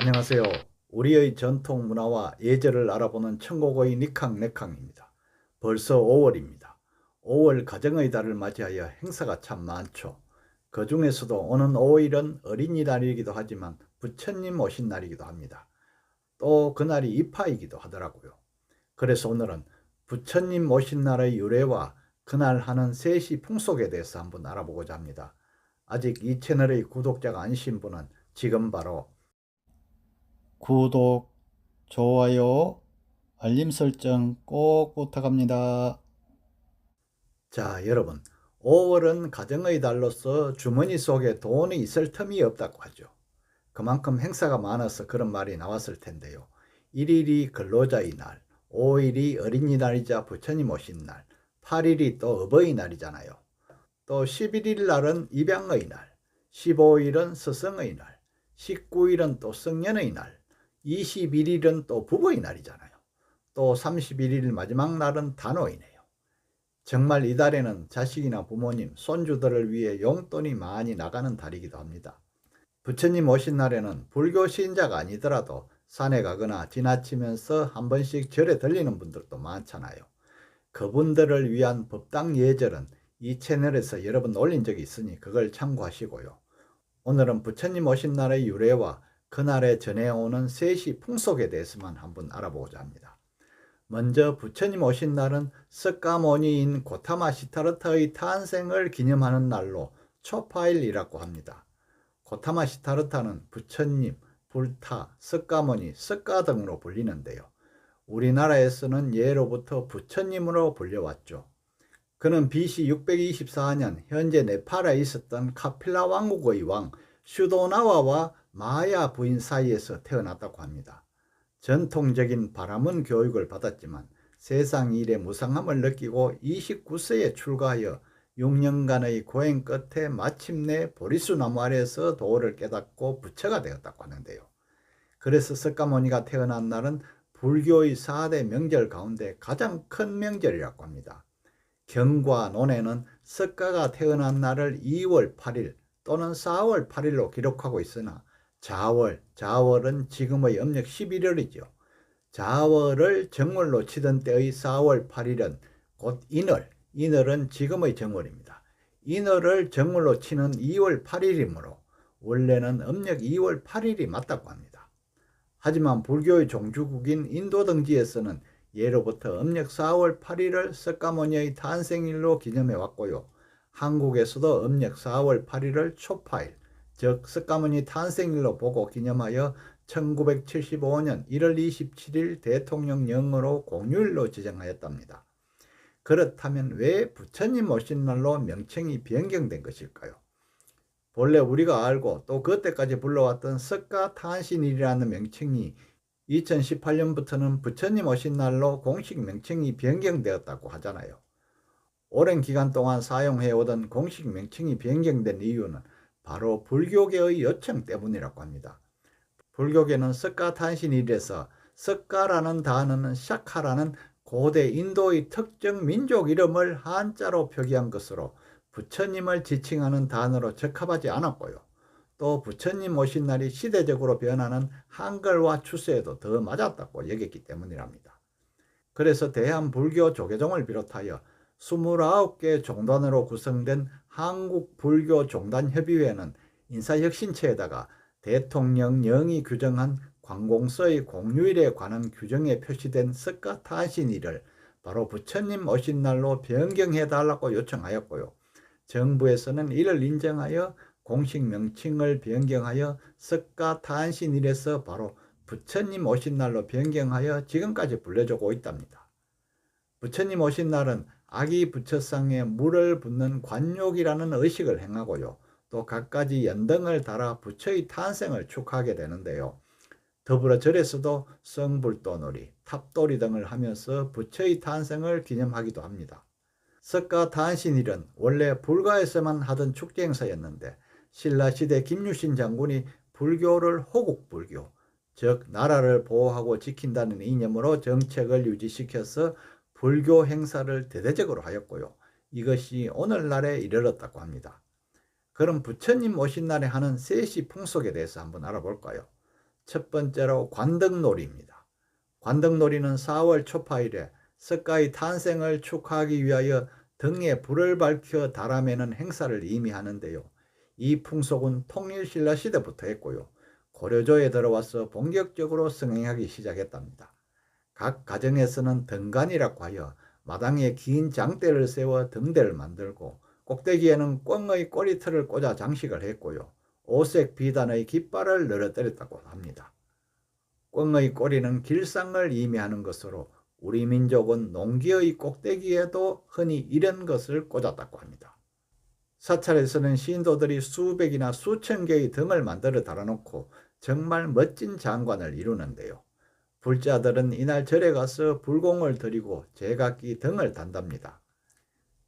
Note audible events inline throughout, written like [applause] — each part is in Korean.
안녕하세요. 우리의 전통 문화와 예절을 알아보는 천고고의 니캉 네캉입니다. 벌써 5월입니다. 5월 가정의 달을 맞이하여 행사가 참 많죠. 그 중에서도 오는 5일은 어린이날이기도 하지만 부처님 오신 날이기도 합니다. 또 그날이 입하이기도 하더라고요. 그래서 오늘은 부처님 오신 날의 유래와 그날 하는 세시 풍속에 대해서 한번 알아보고자 합니다. 아직 이 채널의 구독자가 아니신 분은 지금 바로 구독, 좋아요, 알림 설정 꼭 부탁합니다. 자, 여러분. 5월은 가정의 달로서 주머니 속에 돈이 있을 틈이 없다고 하죠. 그만큼 행사가 많아서 그런 말이 나왔을 텐데요. 1일이 근로자의 날, 5일이 어린이날이자 부처님 오신 날, 8일이 또 어버이날이잖아요. 또 11일 날은 입양의 날, 15일은 스승의 날, 19일은 또 성년의 날, 21일은 또 부부의 날이잖아요. 또 31일 마지막 날은 단오이네요. 정말 이달에는 자식이나 부모님, 손주들을 위해 용돈이 많이 나가는 달이기도 합니다. 부처님 오신 날에는 불교 신자가 아니더라도 산에 가거나 지나치면서 한 번씩 절에 들리는 분들도 많잖아요. 그분들을 위한 법당 예절은 이 채널에서 여러 번 올린 적이 있으니 그걸 참고하시고요. 오늘은 부처님 오신 날의 유래와 그날에 전해오는 세시 풍속에 대해서만 한번 알아보고자 합니다. 먼저 부처님 오신 날은 석가모니인 고타마 시타르타의 탄생을 기념하는 날로 초파일이라고 합니다. 고타마 시타르타는 부처님, 불타, 석가모니, 석가 등으로 불리는데요. 우리나라에서는 예로부터 부처님으로 불려왔죠. 그는 BC 624년 현재 네팔에 있었던 카필라 왕국의 왕 슈도나와와 마야 부인 사이에서 태어났다고 합니다. 전통적인 바라문 교육을 받았지만 세상 일의 무상함을 느끼고 29세에 출가하여 6년간의 고행 끝에 마침내 보리수 나무 아래에서 도를 깨닫고 부처가 되었다고 하는데요. 그래서 석가모니가 태어난 날은 불교의 4대 명절 가운데 가장 큰 명절이라고 합니다. 경과 논에는 석가가 태어난 날을 2월 8일 또는 4월 8일로 기록하고 있으나 자월, 자월은 지금의 음력 11월이죠. 자월을 정월로 치던 때의 4월 8일은 곧 인월, 인월은 지금의 정월입니다. 인월을 정월로 치는 2월 8일이므로 원래는 음력 2월 8일이 맞다고 합니다. 하지만 불교의 종주국인 인도 등지에서는 예로부터 음력 4월 8일을 석가모니의 탄생일로 기념해 왔고요. 한국에서도 음력 4월 8일을 초파일, 즉 석가모니 탄생일로 보고 기념하여 1975년 1월 27일 대통령령으로 공휴일로 지정하였답니다. 그렇다면 왜 부처님 오신 날로 명칭이 변경된 것일까요? 본래 우리가 알고 또 그때까지 불러왔던 석가탄신일이라는 명칭이 2018년부터는 부처님 오신 날로 공식 명칭이 변경되었다고 하잖아요. 오랜 기간 동안 사용해오던 공식 명칭이 변경된 이유는 바로 불교계의 요청 때문이라고 합니다. 불교계는 석가탄신일에서 석가라는 단어는 샤카라는 고대 인도의 특정 민족 이름을 한자로 표기한 것으로 부처님을 지칭하는 단어로 적합하지 않았고요. 또 부처님 오신 날이 시대적으로 변하는 한글과 추세에도 더 맞았다고 여겼기 때문이랍니다. 그래서 대한불교 조계종을 비롯하여 29개 종단으로 구성된 한국불교종단협의회는 인사혁신체에다가 대통령령이 규정한 관공서의 공휴일에 관한 규정에 표시된 석가탄신일을 바로 부처님 오신 날로 변경해 달라고 요청하였고요. 정부에서는 이를 인정하여 공식 명칭을 변경하여 석가탄신일에서 바로 부처님 오신 날로 변경하여 지금까지 불려주고 있답니다. 부처님 오신 날은 아기 부처상에 물을 붓는 관욕이라는 의식을 행하고요. 또 갖가지 연등을 달아 부처의 탄생을 축하하게 되는데요. 더불어 절에서도 성불도놀이, 탑돌이 등을 하면서 부처의 탄생을 기념하기도 합니다. 석가 탄신일은 원래 불가에서만 하던 축제 행사였는데 신라 시대 김유신 장군이 불교를 호국불교, 즉 나라를 보호하고 지킨다는 이념으로 정책을 유지시켜서 불교 행사를 대대적으로 하였고요. 이것이 오늘날에 이르렀다고 합니다. 그럼 부처님 오신 날에 하는 세시 풍속에 대해서 한번 알아볼까요? 첫 번째로 관등놀이입니다. 관등놀이는 4월 초파일에 석가의 탄생을 축하하기 위하여 등에 불을 밝혀 달아매는 행사를 의미하는데요. 이 풍속은 통일신라 시대부터 했고요. 고려조에 들어와서 본격적으로 승행하기 시작했답니다. 각 가정에서는 등간이라고 하여 마당에 긴 장대를 세워 등대를 만들고 꼭대기에는 꿩의 꼬리털을 꽂아 장식을 했고요. 오색 비단의 깃발을 늘어뜨렸다고 합니다. 꿩의 꼬리는 길상을 의미하는 것으로 우리 민족은 농기의 꼭대기에도 흔히 이런 것을 꽂았다고 합니다. 사찰에서는 신도들이 수백이나 수천 개의 등을 만들어 달아놓고 정말 멋진 장관을 이루는데요. 불자들은 이날 절에 가서 불공을 드리고 제각기 등을 단답니다.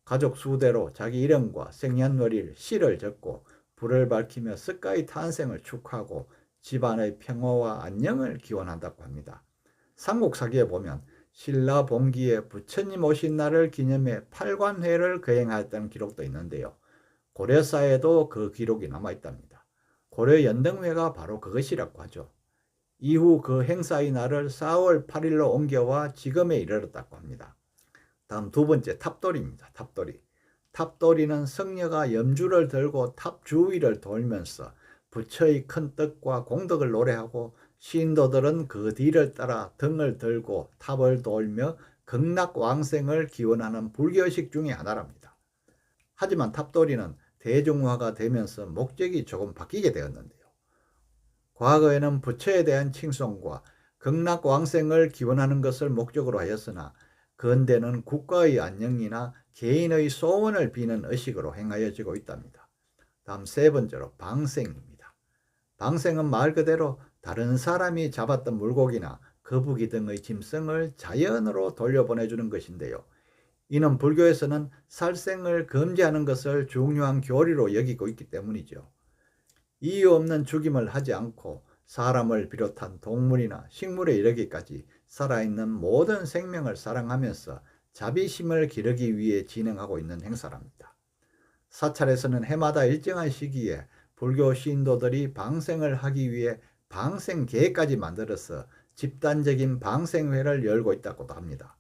가족 수대로 자기 이름과 생년월일, 시를 적고 불을 밝히며 석가의 탄생을 축하하고 집안의 평화와 안녕을 기원한다고 합니다. 삼국사기에 보면 신라 봉기에 부처님 오신 날을 기념해 팔관회를 거행하였다는 기록도 있는데요. 고려사에도 그 기록이 남아있답니다. 고려 연등회가 바로 그것이라고 하죠. 이후 그 행사의 날을 4월 8일로 옮겨와 지금에 이르렀다고 합니다. 다음 두 번째 탑돌이입니다. 탑돌이. 탑돌이는 성녀가 염주를 들고 탑 주위를 돌면서 부처의 큰 뜻과 공덕을 노래하고 신도들은 그 뒤를 따라 등을 들고 탑을 돌며 극락왕생을 기원하는 불교식 중의 하나랍니다. 하지만 탑돌이는 대중화가 되면서 목적이 조금 바뀌게 되었는데요. 과거에는 부처에 대한 칭송과 극락왕생을 기원하는 것을 목적으로 하였으나 근대는 국가의 안녕이나 개인의 소원을 비는 의식으로 행하여지고 있답니다. 다음 세 번째로 방생입니다. 방생은 말 그대로 다른 사람이 잡았던 물고기나 거북이 등의 짐승을 자연으로 돌려보내주는 것인데요. 이는 불교에서는 살생을 금지하는 것을 중요한 교리로 여기고 있기 때문이죠. 이유 없는 죽임을 하지 않고 사람을 비롯한 동물이나 식물에 이르기까지 살아있는 모든 생명을 사랑하면서 자비심을 기르기 위해 진행하고 있는 행사랍니다. 사찰에서는 해마다 일정한 시기에 불교 신도들이 방생을 하기 위해 방생계까지 만들어서 집단적인 방생회를 열고 있다고도 합니다.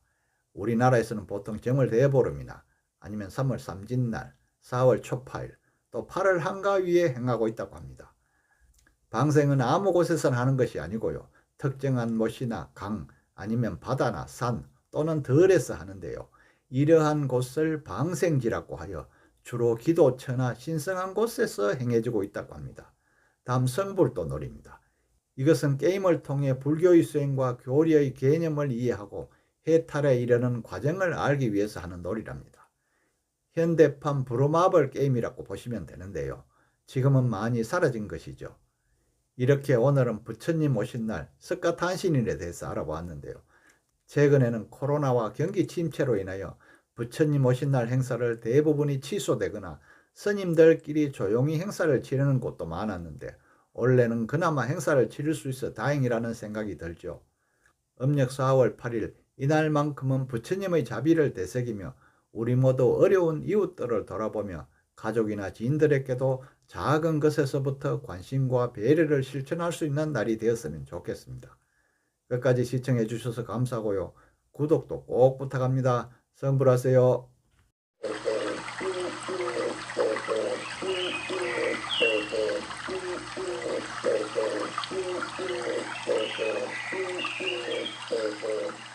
우리나라에서는 보통 정월 대보름이나 아니면 3월 삼진날, 4월 초파일, 또 8월 한가위에 행하고 있다고 합니다. 방생은 아무 곳에서나 하는 것이 아니고요. 특정한 못이나 강, 아니면 바다나 산 또는 들에서 하는데요. 이러한 곳을 방생지라고 하여 주로 기도처나 신성한 곳에서 행해지고 있다고 합니다. 다음 성불도 놀입니다. 이것은 게임을 통해 불교의 수행과 교리의 개념을 이해하고 해탈에 이르는 과정을 알기 위해서 하는 놀이랍니다. 현대판 브로마블 게임이라고 보시면 되는데요. 지금은 많이 사라진 것이죠. 이렇게 오늘은 부처님 오신 날 석가탄신일에 대해서 알아보았는데요. 최근에는 코로나와 경기 침체로 인하여 부처님 오신 날 행사를 대부분이 취소되거나 스님들끼리 조용히 행사를 치르는 곳도 많았는데 원래는 그나마 행사를 치를 수 있어 다행이라는 생각이 들죠. 음력 4월 8일 이날만큼은 부처님의 자비를 되새기며 우리 모두 어려운 이웃들을 돌아보며 가족이나 지인들에게도 작은 것에서부터 관심과 배려를 실천할 수 있는 날이 되었으면 좋겠습니다. 끝까지 시청해 주셔서 감사하고요. 구독도 꼭 부탁합니다. 성불하세요. [laughs]